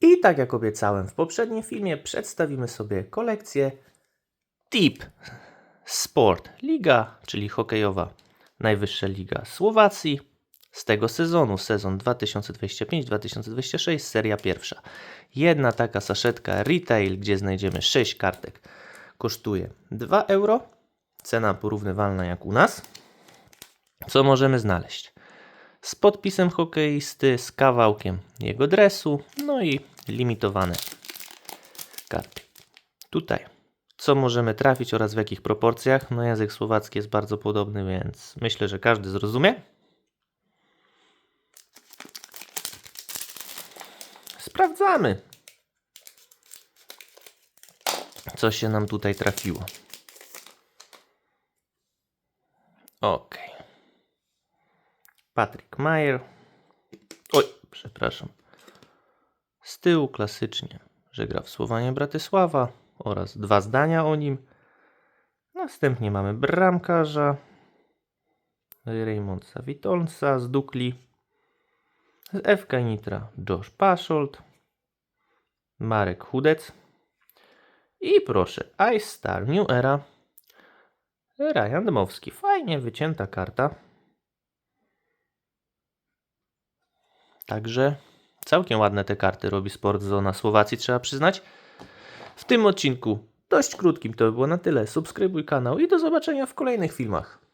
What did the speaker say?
I tak jak obiecałem w poprzednim filmie, przedstawimy sobie kolekcję TIP Sport Liga, czyli hokejowa najwyższa liga Słowacji z tego sezonu, sezon 2025-2026, seria pierwsza. Jedna taka saszetka retail, gdzie znajdziemy 6 kartek, kosztuje 2 euro. Cena porównywalna jak u nas. Co możemy znaleźć? Z podpisem hokeisty, z kawałkiem jego dresu, no i limitowane karty. Tutaj, co możemy trafić oraz w jakich proporcjach? No język słowacki jest bardzo podobny, więc myślę, że każdy zrozumie. Sprawdzamy, co się nam tutaj trafiło. Ok. Patrick Mayer. Oj, przepraszam. Z tyłu klasycznie, że gra w Słowanie Bratysława oraz dwa zdania o nim. Następnie mamy bramkarza Raymonda Witolsa z Dukli. Z FK Nitra Josh Paszolt. Marek Chudec. I proszę, Ice Star New Era. Ryan Dmowski. Fajnie wycięta karta. Także całkiem ładne te karty robi Sport Zona Słowacji, trzeba przyznać. W tym odcinku dość krótkim to by było na tyle. Subskrybuj kanał i do zobaczenia w kolejnych filmach.